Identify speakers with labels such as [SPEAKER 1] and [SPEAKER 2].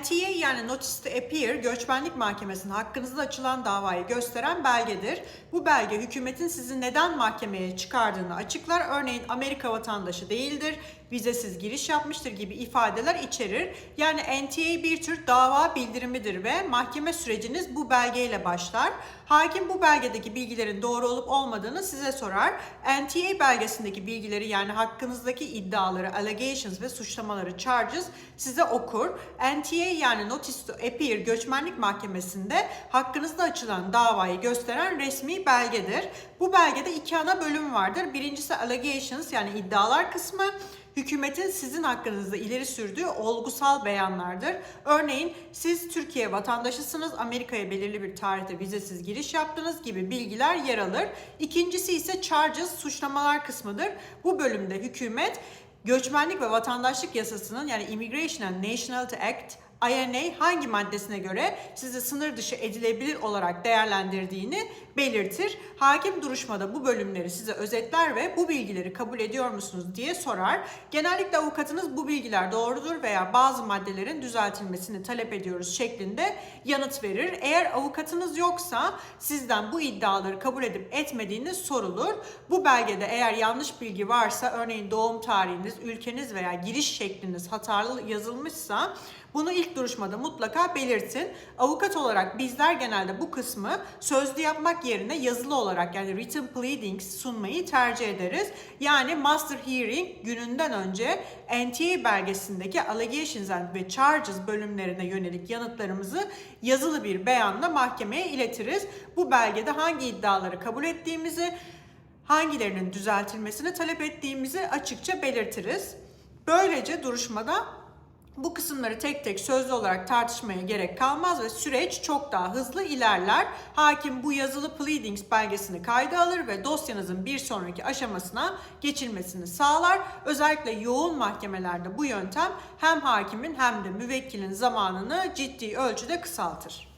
[SPEAKER 1] NTA yani Notice to Appear göçmenlik mahkemesinin hakkınızda açılan davayı gösteren belgedir. Bu belge hükümetin sizi neden mahkemeye çıkardığını açıklar. Örneğin Amerika vatandaşı değildir, vizesiz giriş yapmıştır gibi ifadeler içerir. Yani NTA bir tür dava bildirimidir ve mahkeme süreciniz bu belgeyle başlar. Hakim bu belgedeki bilgilerin doğru olup olmadığını size sorar. NTA belgesindeki bilgileri yani hakkınızdaki iddiaları, allegations ve suçlamaları, charges size okur. NTA yani Notice to Appear göçmenlik mahkemesinde hakkınızda açılan davayı gösteren resmi belgedir. Bu belgede iki ana bölüm vardır. Birincisi allegations yani iddialar kısmı. Hükümetin sizin hakkınızda ileri sürdüğü olgusal beyanlardır. Örneğin siz Türkiye vatandaşısınız, Amerika'ya belirli bir tarihte vizesiz giriş yaptınız gibi bilgiler yer alır. İkincisi ise charges, suçlamalar kısmıdır. Bu bölümde hükümet göçmenlik ve vatandaşlık yasasının yani Immigration and Nationality Act INA hangi maddesine göre sizi sınır dışı edilebilir olarak değerlendirdiğini belirtir. Hakim duruşmada bu bölümleri size özetler ve bu bilgileri kabul ediyor musunuz diye sorar. Genellikle avukatınız bu bilgiler doğrudur veya bazı maddelerin düzeltilmesini talep ediyoruz şeklinde yanıt verir. Eğer avukatınız yoksa sizden bu iddiaları kabul edip etmediğiniz sorulur. Bu belgede eğer yanlış bilgi varsa örneğin doğum tarihiniz, ülkeniz veya giriş şekliniz hatalı yazılmışsa bunu duruşmada mutlaka belirtin. Avukat olarak bizler genelde bu kısmı sözlü yapmak yerine yazılı olarak yani written pleadings sunmayı tercih ederiz. Yani master hearing gününden önce NTA belgesindeki allegations and ve charges bölümlerine yönelik yanıtlarımızı yazılı bir beyanla mahkemeye iletiriz. Bu belgede hangi iddiaları kabul ettiğimizi, hangilerinin düzeltilmesini talep ettiğimizi açıkça belirtiriz. Böylece duruşmada bu kısımları tek tek sözlü olarak tartışmaya gerek kalmaz ve süreç çok daha hızlı ilerler. Hakim bu yazılı pleadings belgesini kayda alır ve dosyanızın bir sonraki aşamasına geçilmesini sağlar. Özellikle yoğun mahkemelerde bu yöntem hem hakimin hem de müvekkilin zamanını ciddi ölçüde kısaltır.